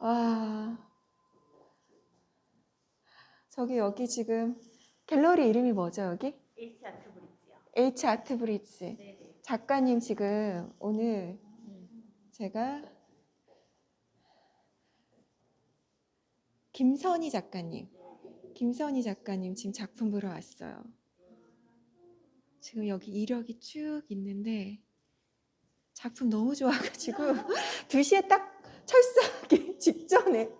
와. 저기 여기 지금 갤러리 이름이 뭐죠, 여기? H 아트 브릿지요. H 아트 브릿지. 네네. 작가님 지금 오늘 제가 김선희 작가님, 김선희 작가님 지금 작품 보러 왔어요. 지금 여기 이력이 쭉 있는데 작품 너무 좋아가지고 2시에 딱 철수하기 직전에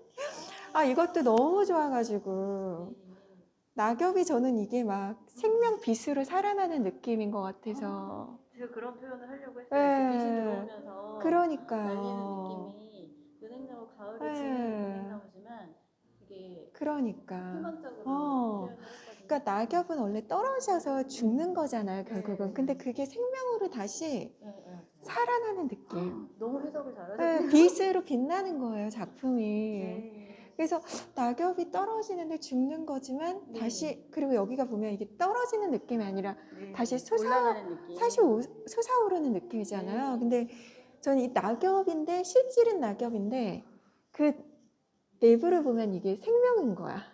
아 이것도 너무 좋아가지고 낙엽이 저는 이게 막 생명 빛으로 살아나는 느낌인 것 같아서 제가 그런 표현을 하려고 했어요. 네. 빛이 들어오면서 그러니까요. 날리는 느낌이 은행나무 가을에 네. 지는 은행나무지만 이게 그러니까 희망적으로 어. 표현을 했거든요. 그러니까 낙엽은 원래 떨어져서 죽는 거잖아요 결국은 네. 근데 그게 생명으로 다시 네, 네. 살아나는 느낌 너무 해석을 네, 잘하셨어요. 빛으로 빛나는 거예요 작품이 네. 그래서 낙엽이 떨어지는데 죽는 거지만 네. 다시 그리고 여기가 보면 이게 떨어지는 느낌이 아니라 네. 다시 솟아- 올라가는 느낌. 사실 오- 솟아오르는 느낌이잖아요 네. 근데 저는 이 낙엽인데 실질은 낙엽인데 그 내부를 보면 이게 생명인 거야 아,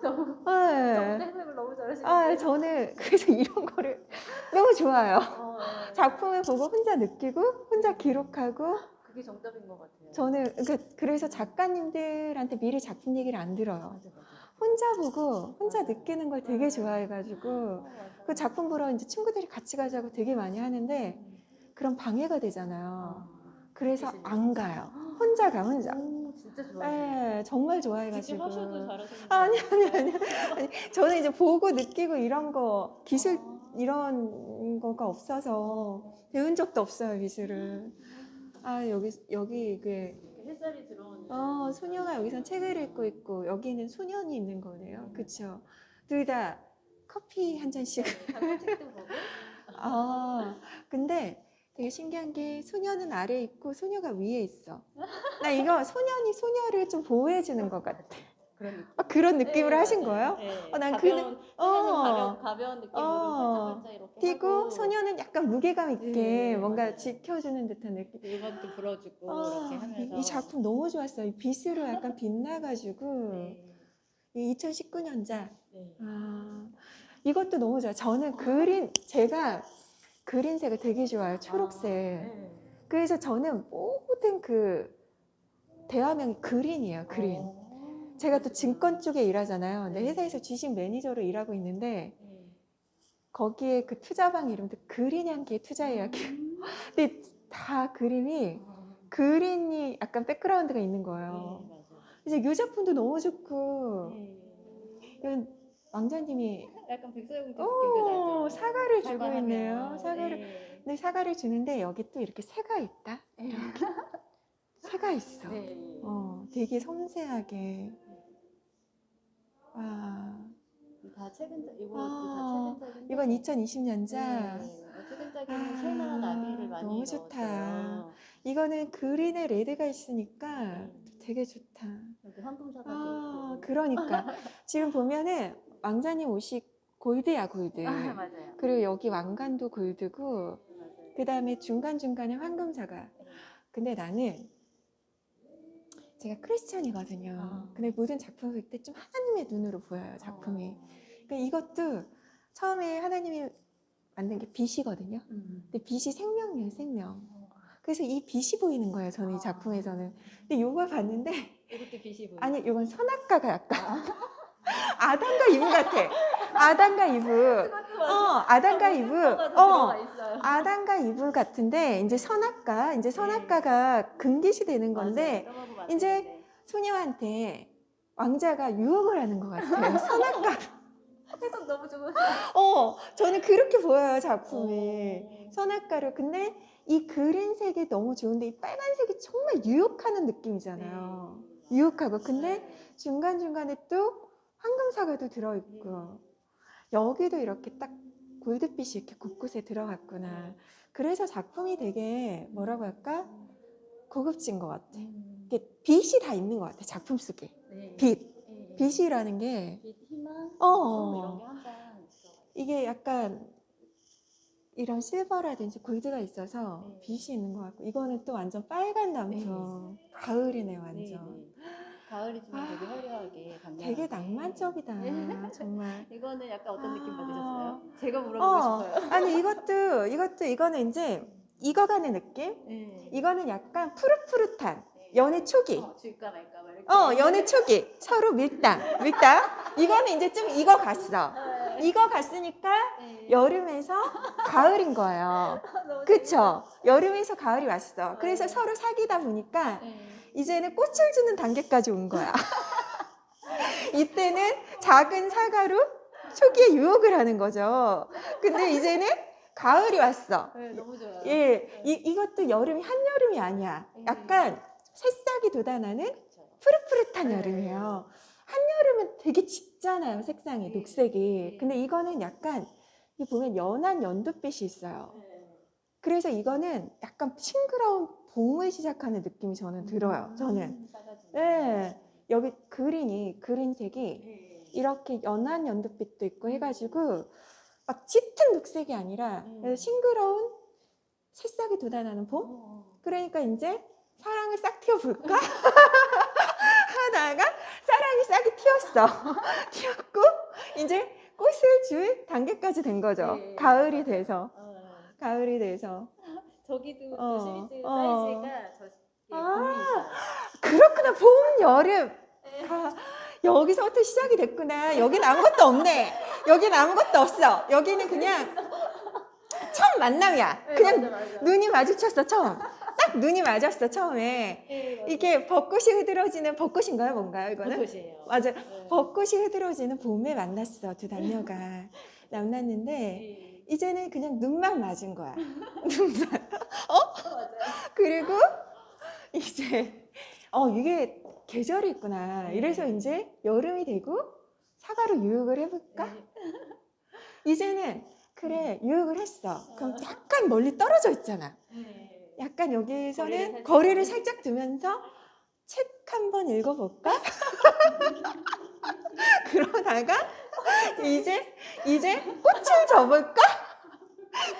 너무 네. 정말 해석을 너무 잘하시는데. 아, 저는 그래서 이런 거를 너무 좋아요. 어, 네. 작품을 보고 혼자 느끼고 혼자 기록하고 그게 정답인 것 같아요. 저는 그러니까 그래서 작가님들한테 미리 작품 얘기를 안 들어요. 맞아 맞아. 혼자 보고 혼자 느끼는 걸 되게 어, 좋아해가지고 맞아. 그 작품 보러 이제 친구들이 같이 가자고 되게 많이 하는데 그럼 방해가 되잖아요. 그래서 안 가요. 혼자 가 혼자. 오, 진짜 좋아요. 네, 정말 직접 좋아해가지고. 하셔도 잘하시는 아니 아니 아니 아니 저는 이제 보고 느끼고 이런 거 기술 아. 이런 거가 없어서 배운 적도 없어요 미술을. 아 여기 여기 이게 햇살이 들어오는. 어 소녀가 여기선 책을 읽고 있고 여기는 소년이 있는 거네요. 그렇죠. 둘다 커피 한 잔씩. 잠깐 책도 보고. 아 근데 되게 신기한 게 소녀는 아래에 있고 소녀가 위에 있어. 나 이거 소년이 소녀를 좀 보호해 주는 것 같아. 그런 느낌. 아, 그런 느낌으로 네, 하신 맞아요. 거예요? 네. 어, 난 가벼운, 어. 가벼운, 가벼운 느낌으로 어. 반짝반짝 이렇게 띄고 하고 소녀는 약간 무게감 있게 네, 뭔가 맞아요. 지켜주는 듯한 느낌. 음악도 불어주고 아, 이렇게 하면서 이, 이 작품 너무 좋았어요. 이 빛으로 약간 빛나가지고 네. 이 2019년자. 네. 아, 이것도 너무 좋아요. 저는 그린 제가 그린색을 되게 좋아해요. 초록색. 아, 네. 그래서 저는 모든 그 대화명이 그린이에요. 그린. 어. 제가 또 증권 쪽에 일하잖아요. 근데 네. 회사에서 주식 매니저로 일하고 있는데 네. 거기에 그 투자방 이름도 그린 향기의 투자 이야기. 음. 근데 다 그림이 아, 그린이 약간 백그라운드가 있는 네, 거예요. 맞아요. 이제 이 작품도 너무 좋고 네. 왕자님이 약간 백설공주 느낌도 오, 나죠. 사과를 주고 사과하면. 있네요. 사과를 네. 근데 사과를 주는데 여기 또 이렇게 새가 있다. 이렇게 새가 있어. 네. 어, 되게 섬세하게. 와, 다 최근작 이거 아, 다 최근작인데 이건 2020년자. 네. 어, 최근작에는 아, 새나 나비를 많이 너무 좋다. 넣었어요. 이거는 그린에 레드가 있으니까 네. 되게 좋다. 여기 황금 사과도 아, 있고. 그러니까 지금 보면은 왕자님 옷이 골드야 골드. 아, 맞아요. 그리고 여기 왕관도 골드고 맞아요. 그 다음에 중간 중간에 황금사가. 근데 나는 제가 크리스찬이거든요. 아. 근데 모든 작품을 볼 때 좀 하나님의 눈으로 보여요 작품이. 그러니까 이것도 처음에 하나님이 만든 게 빛이거든요. 음. 근데 빛이 생명이에요 생명. 그래서 이 빛이 보이는 거예요 저는 아. 이 작품에서는. 근데 이걸 봤는데 이것도 빛이 보여. 아니 이건 선악과가 약간 아 담과 이브 같아. 아담과 이브. 어 아담과 이브. 어. 아담과 이브 같은데 이제 선악과 이제 선악과가 금기시 되는 건데 이제 소녀한테 왕자가 유혹을 하는 것 같아요. 선악과. 해석 너무 좋은. 어 저는 그렇게 보여요 작품이. 네. 선악과를 근데 이 그린색이 너무 좋은데 이 빨간색이 정말 유혹하는 느낌이잖아요. 유혹하고 근데 중간 중간에 또 황금 사과도 들어 있고 여기도 이렇게 딱 골드빛이 이렇게 곳곳에 들어갔구나. 그래서 작품이 되게 뭐라고 할까 고급진 것 같아. 음. 이게 빛이 다 있는 것 같아 작품 속에 네. 빛 네. 빛이라는 게 빛, 희망, 어. 이런 게. 이게 약간 이런 실버라든지 골드가 있어서 네. 빛이 있는 것 같고 이거는 또 완전 빨간 남성 가을이네 완전 네, 네. 가을이지만 되게 화려하게 강렬하게. 되게 낭만적이다. 네. 정말. 이거는 약간 어떤 느낌 아. 받으셨어요? 제가 물어보고 어, 싶어요. 아니 이것도 이것도 이거는 이제 익어가는 느낌? 네. 이거는 약간 푸릇푸릇한 연애 초기. 어, 줄까 말까 막 이렇게. 어, 연애 초기. 서로 밀당. 밀당. 이거는 이제 좀 익어갔어. 네. 익어갔으니까 네. 여름에서 가을인 거예요. 너무 그쵸? 여름에서 가을이 왔어. 그래서 네. 서로 사귀다 보니까. 네. 이제는 꽃을 주는 단계까지 온 거야. 이때는 작은 사과로 초기에 유혹을 하는 거죠. 근데 이제는 가을이 왔어. 네, 너무 좋아요. 예, 이, 이것도 여름이 한여름이 아니야. 약간 새싹이 돋아나는. 푸릇푸릇한 네. 여름이에요. 한여름은 되게 짙잖아요, 색상이, 네. 녹색이. 네. 근데 이거는 약간, 이 보면 연한 연두빛이 있어요. 네. 그래서 이거는 약간 싱그러운 봄을 시작하는 느낌이 저는 들어요, 저는. 음. 네. 여기 그린이, 그린색이 네. 이렇게 연한 연두빛도 있고 해가지고 막 짙은 녹색이 아니라 음. 싱그러운 새싹이 돋아나는 봄? 어. 그러니까 이제 사랑을 싹 튀어볼까? 하다가 사랑이 싹이 튀었어. 튀었고 이제 꽃을 줄 단계까지 된 거죠. 네. 가을이 돼서. 어. 가을이 돼서. 저기도 어, 그 시리즈 어. 사이즈가 저 예, 아. 그렇구나. 봄, 여름. 네. 아, 여기서부터 시작이 됐구나. 여긴 아무것도 없네. 여긴 아무것도 없어. 여기는 그냥 처음 만남이야. 네, 그냥 맞아, 맞아. 눈이 마주쳤어, 처음. 딱 눈이 맞았어, 처음에. 네, 맞아. 이게 벚꽃이 흐드러지는 벚꽃인가요, 뭔가요, 이거는? 벚꽃이에요. 맞아. 네. 벚꽃이 흐드러지는 봄에 만났어, 두 남녀가. 만났는데, 네. 이제는 그냥 눈만 맞은 거야. 눈만. 어, 맞아요. 그리고 이제, 어, 이게 계절이 있구나. 네. 이래서 이제 여름이 되고 사과로 유혹을 해볼까? 네. 이제는, 그래, 유혹을 했어. 그럼 약간 멀리 떨어져 있잖아. 네. 약간 여기에서는 거리를. 살짝 두면서 책 한 번 읽어볼까? 그러다가 이제 이제 꽃을 접을까?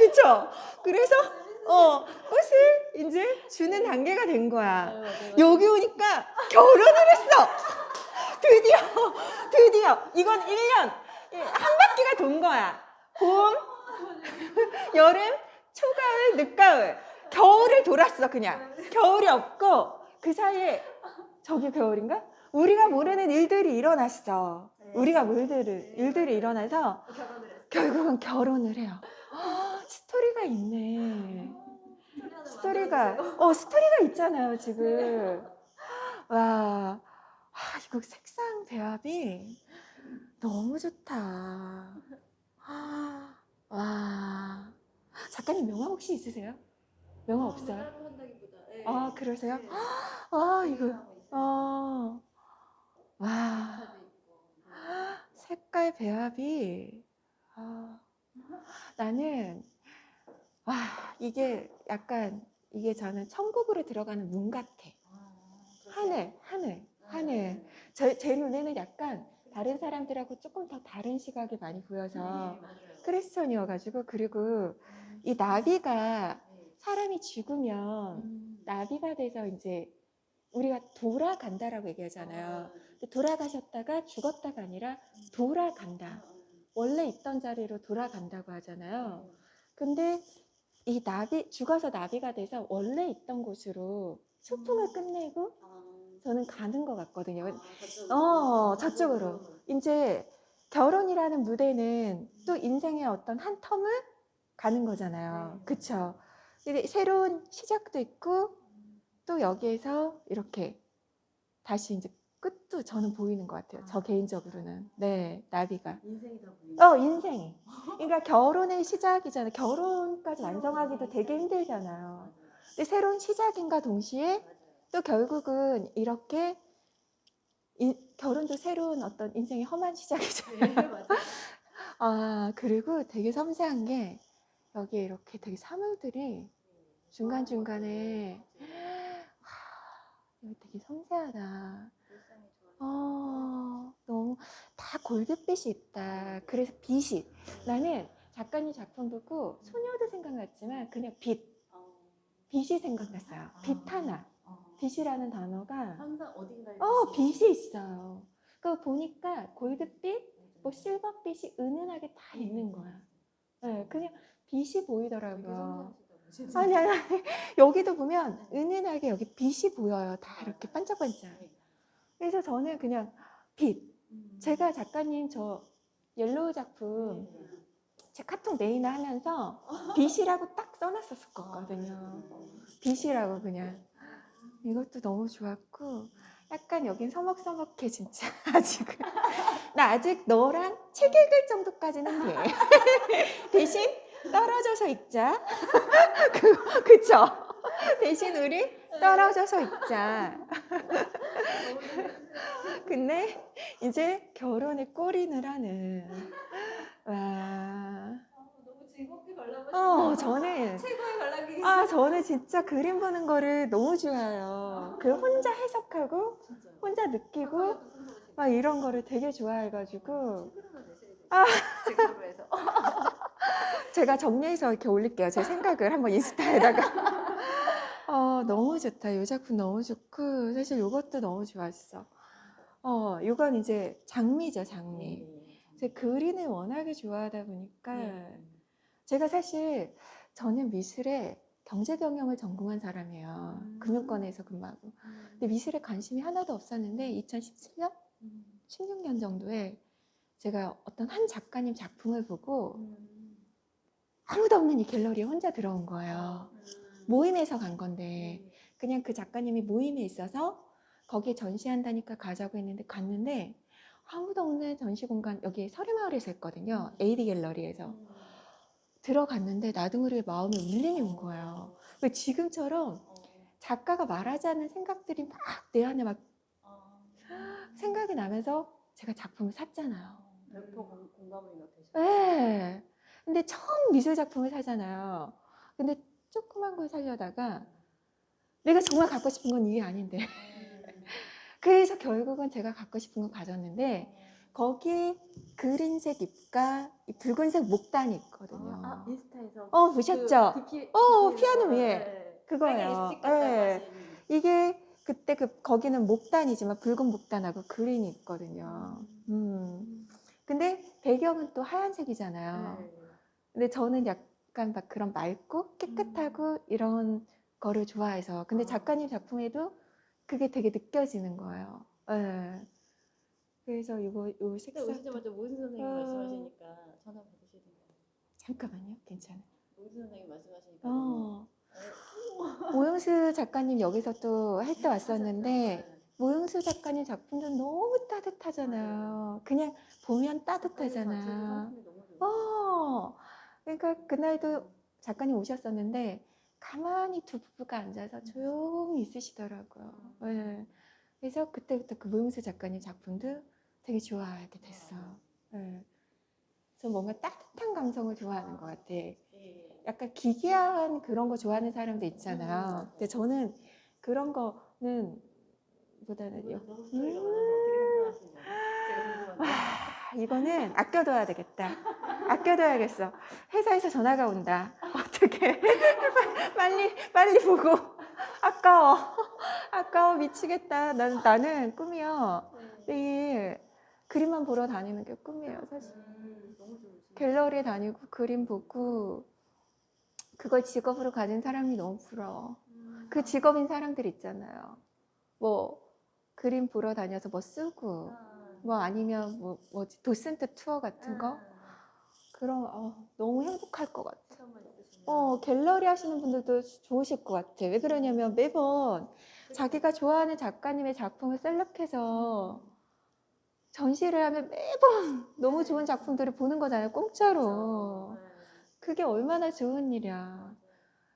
그쵸? 그래서 어 꽃을 이제 주는 단계가 된 네, 거야. 맞아요. 여기 오니까 결혼을 했어. 드디어 드디어 이건 1년 한 바퀴가 돈 거야. 봄, 여름, 초가을, 늦가을, 겨울을 돌았어 그냥. 겨울이 없고 그 사이에 저기 겨울인가? 우리가 모르는 일들이 일어났어. 네. 우리가 모르는 일들이 일어나서. 결국은 결혼을 해요. 헉, 스토리가 있네. 스토리가 어 스토리가 있잖아요 지금. 와, 아, 이거 색상 배합이 너무 좋다. 아, 와, 작가님 명함 혹시 있으세요? 명함 없어요? 따로 한다기보다. 네. 아 그러세요? 네. 아 이거. 어, 와. 색깔 배합이 아, 나는 와 이게 약간 이게 저는 천국으로 들어가는 문 같아. 아, 하늘, 하늘, 하늘. 네. 제, 제 눈에는 약간 다른 사람들하고 조금 더 다른 시각이 많이 보여서 네. 크리스천이어가지고 그리고 음, 이 나비가 네. 사람이 죽으면 음. 나비가 돼서 이제 우리가 돌아간다라고 얘기하잖아요. 아, 돌아가셨다가 죽었다가 아니라 돌아간다. 원래 있던 자리로 돌아간다고 하잖아요. 근데 이 나비 죽어서 나비가 돼서 원래 있던 곳으로 소풍을 음. 끝내고 아, 저는 가는 것 같거든요. 아. 어, 저쪽으로. 이제 결혼이라는 무대는 또 인생의 어떤 한 텀을 가는 거잖아요. 네. 그쵸? 근데 새로운 시작도 있고 또 여기에서 이렇게 다시 이제 끝도 저는 보이는 것 같아요. 저 아. 개인적으로는. 네, 나비가. 인생이 다 보이네. 어, 인생이. 그러니까 결혼의 시작이잖아요. 결혼까지 완성하기도 되게 힘들잖아요. 근데 새로운 시작인가 동시에. 또 결국은 이렇게 인- 결혼도 새로운 어떤 인생의 험한 시작이잖아요. 네, 맞아요. 아, 그리고 되게 섬세한 게 여기에 이렇게 되게 사물들이 중간중간에 하, 이거 되게 섬세하다. 어, 너무 다 골드빛이 있다. 그래서 빛이 나는 작가님 작품 보고 소녀도 생각났지만 그냥 빛, 어, 빛이 생각났어요. 빛 하나. 어. 빛이라는 단어가 항상 어딘가에 어, 어, 빛이 있어요. 그 보니까 골드빛, 뭐 실버빛이 은은하게 다 있는 거야. 네, 그냥 빛이 보이더라고요. 아니, 아니, 아니. 여기도 보면 은은하게 여기 빛이 보여요. 다 이렇게 반짝반짝. 그래서 저는 그냥 빛. 제가 작가님 저 옐로우 작품 제 카톡 메인을 하면서 빛이라고 딱 써놨었을 거거든요. 빛이라고 그냥. 이것도 너무 좋았고 약간 여긴 서먹서먹해 진짜 아직은. 나 아직 너랑 책 읽을 정도까지는 돼. 대신 떨어져서 읽자. 그, 그쵸? 대신 우리 떨어져서 읽자. 근데 이제 결혼에 꼬린을 하는. 와. 너무 즐겁게 관람하시다. 어, 저는. 최고의 관람객이 아, 저는 진짜 그림 보는 거를 너무 좋아해요. 그 혼자 해석하고. 혼자 느끼고, 손으로 막 이런 거를 되게 좋아해가지고. 아. 해서. 제가 정리해서 이렇게 올릴게요. 제 생각을 한번 인스타에다가. 어, 너무 좋다. 이 작품 너무 좋고, 사실 이것도 너무 좋았어. 어, 이건 이제 장미죠, 장미. 제 그린을 워낙에 좋아하다 보니까, 네. 제가 사실 저는 미술에 경제 경영을 전공한 사람이에요. 음. 금융권에서 근무하고. 근데 미술에 관심이 하나도 없었는데 2017년, 16년 정도에 제가 어떤 한 작가님 작품을 보고 아무도 없는 이 갤러리에 혼자 들어온 거예요. 모임에서 간 건데 그냥 그 작가님이 모임에 있어서 거기에 전시한다니까 가자고 했는데 갔는데 아무도 없는 전시 공간 여기 서리마을에서 했거든요. AD 갤러리에서 들어갔는데 나둥이의 마음에 울림이 온 거예요. 왜 지금처럼 작가가 말하지 않는 생각들이 막 내 안에 막 생각이 나면서 제가 작품을 샀잖아요. 100% 공- 공감이 되시죠? 네. 근데 처음 미술 작품을 사잖아요. 근데 조그만 걸 사려다가 내가 정말 갖고 싶은 건 이게 아닌데. 그래서 결국은 제가 갖고 싶은 걸 가졌는데 거기 그린색 잎과 이 붉은색 목단이 있거든요. 아, 인스타에서 어, 보셨죠? 그 DP, 어, 피아노 가, 위에. 네. 그거예요. 빨간 립스틱 같다고 네. 이게 그때 그 거기는 목단이지만 붉은 목단하고 그린이 있거든요. 음. 근데 배경은 또 하얀색이잖아요. 네. 근데 저는 약 간막 그런 맑고 깨끗하고 이런 거를 좋아해서. 근데 아. 작가님 작품에도 그게 되게 느껴지는 거예요. 예. 그래서 이거 요 색상 오시자마자 모은 선생님 어. 말씀하시니까 전화 받으셔야 돼요. 잠깐만요. 괜찮아요. 모은 선생님 말씀하시니까 어. 모영수 작가님 여기서 또 할 때 왔었는데 모영수 작가님 작품도 너무 따뜻하잖아요. 그냥 보면 따뜻하잖아요. 어, 그러니까 그날도 작가님 오셨었는데 가만히 두 부부가 앉아서 조용히 있으시더라고요. 예. 그래서 그때부터 그 모용수 작가님 작품도 되게 좋아하게 됐어요. 예. 그래서 뭔가 따뜻한 감성을 좋아하는 것 같아. 약간 기괴한 그런 거 좋아하는 사람도 있잖아요. 근데 저는 그런 거는 보다는요. 궁금한데. 아, 이거는 아껴둬야 되겠다. 아껴둬야겠어. 회사에서 전화가 온다. 어떻게? 빨리 빨리 보고. 아까워. 아까워 미치겠다. 난 나는 꿈이요. 네. 매일 그림만 보러 다니는 게 꿈이에요, 사실. 음, 너무 좋으시네. 갤러리 다니고 그림 보고 그걸 직업으로 가진 사람이 너무 부러워. 음. 그 직업인 사람들 있잖아요. 뭐 그림 보러 다녀서 뭐 쓰고 아. 뭐 아니면 뭐 뭐지 도슨트 투어 같은 거 아. 그럼 어, 너무 행복할 것 같아. 어 갤러리 하시는 분들도 좋으실 것 같아. 왜 그러냐면 매번 자기가 좋아하는 작가님의 작품을 셀렉해서 전시를 하면 매번 너무 좋은 작품들을 보는 거잖아요. 공짜로. 네. 그게 얼마나 좋은 일이야.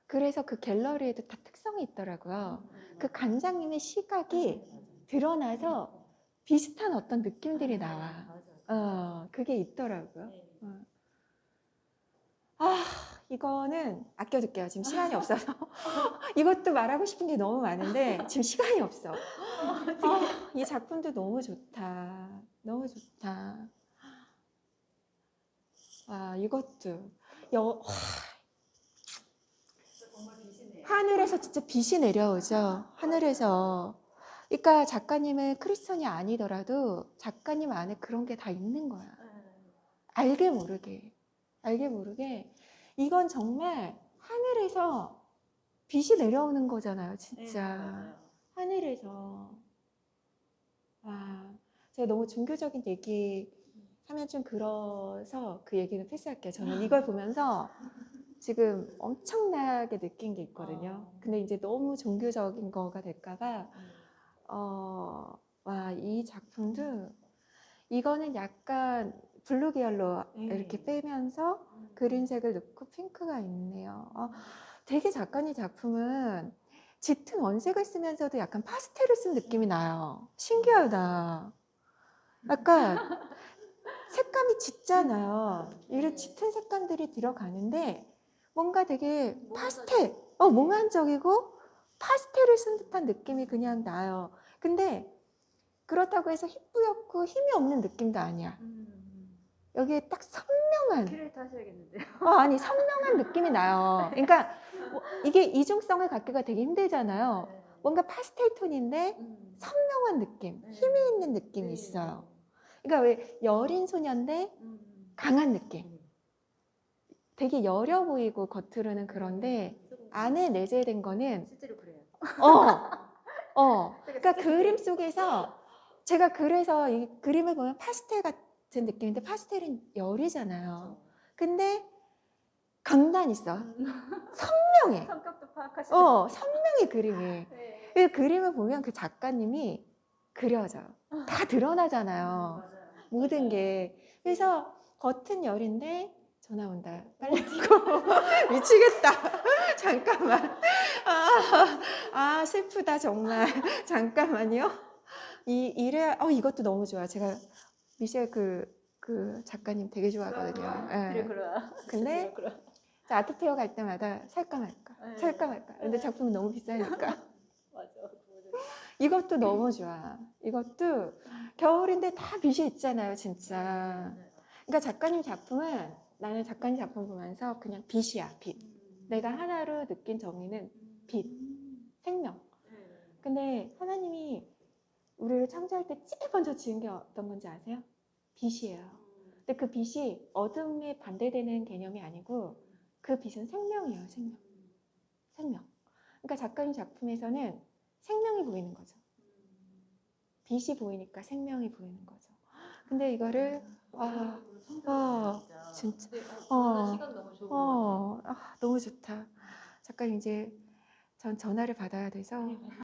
그래서 그 갤러리에도 다 특성이 있더라고요. 그 관장님의 시각이 드러나서 비슷한 어떤 느낌들이 나와. 어, 그게 있더라고요. 아, 이거는 아껴둘게요. 지금 시간이 없어서. 이것도 말하고 싶은 게 너무 많은데 지금 시간이 없어. 아, 이 작품도 너무 좋다. 너무 좋다. 아, 이것도. 여. 하늘에서 진짜 빛이 내려오죠. 하늘에서. 그러니까 작가님은 크리스천이 아니더라도 작가님 안에 그런 게 다 있는 거야. 알게 모르게, 알게 모르게 이건 정말 하늘에서 빛이 내려오는 거잖아요, 진짜. 하늘에서. 와, 제가 너무 종교적인 얘기 하면 좀 그래서 그 얘기는 패스할게요. 저는 이걸 보면서 지금 엄청나게 느낀 게 있거든요. 어. 근데 이제 너무 종교적인 거가 될까봐, 어, 와, 이 작품도 이거는 약간 블루 계열로 네. 이렇게 빼면서 그린색을 넣고 핑크가 있네요. 아, 되게 작가님 작품은 짙은 원색을 쓰면서도 약간 파스텔을 쓴 느낌이 나요. 신기하다. 약간 색감이 짙잖아요. 이런 짙은 색감들이 들어가는데 뭔가 되게 파스텔, 어, 몽환적이고 파스텔을 쓴 듯한 느낌이 그냥 나요. 근데 그렇다고 해서 희뿌옇고 힘이 없는 느낌도 아니야. 여기에 딱 선명한 키를 타셔야겠는데요. 어, 아니 선명한 느낌이 나요. 그러니까 뭐 이게 이중성을 갖기가 되게 힘들잖아요. 뭔가 파스텔 톤인데 선명한 느낌, 네. 힘이 있는 느낌이 있어요. 그러니까 왜 여린 소녀인데 강한 느낌. 되게 여려 보이고 겉으로는 그런데 안에 내재된 거는 실제로 그래요. 어, 어. 그러니까 그림 속에서 제가 그래서 이 그림을 보면 파스텔 같은 느낌인데 파스텔은 열이잖아요. 근데 강단 있어. 선명해. 성격도 파악하시는. 어, 선명해 그림이. 네. 그 그림을 보면 그 작가님이 그려져요. 다 드러나잖아요. 맞아요. 모든 게. 그래서 겉은 열인데 전화 온다. 빨리 뛰고 미치겠다. 잠깐만. 아, 아 슬프다 정말. 잠깐만요. 이 이래 어 이것도 너무 좋아. 제가 미셸 그, 그 작가님 되게 좋아하거든요. 예. 그래 그래. 근데 그래. 저 아트페어 갈 때마다 살까 말까, 네. 살까 말까. 근데 작품이 너무 비싸니까. 맞아. 이것도 너무 좋아. 이것도 겨울인데 다 빛이 있잖아요, 진짜. 그러니까 작가님 작품은 나는 작가님 작품 보면서 그냥 빛이야, 빛. 내가 하나로 느낀 정의는 빛. 생명. 근데 하나님이 우리를 창조할 때 제일 먼저 지은 게 어떤 건지 아세요? 빛이에요. 근데 그 빛이 어둠에 반대되는 개념이 아니고 그 빛은 생명이에요, 생명. 생명. 그러니까 작가님 작품에서는 생명이 보이는 거죠. 빛이 보이니까 생명이 보이는 거죠. 근데 이거를 와, 와, 진짜. 어. 어. 것 어, 아, 너무 좋다. 작가님 이제 전 전화를 받아야 돼서 같아요.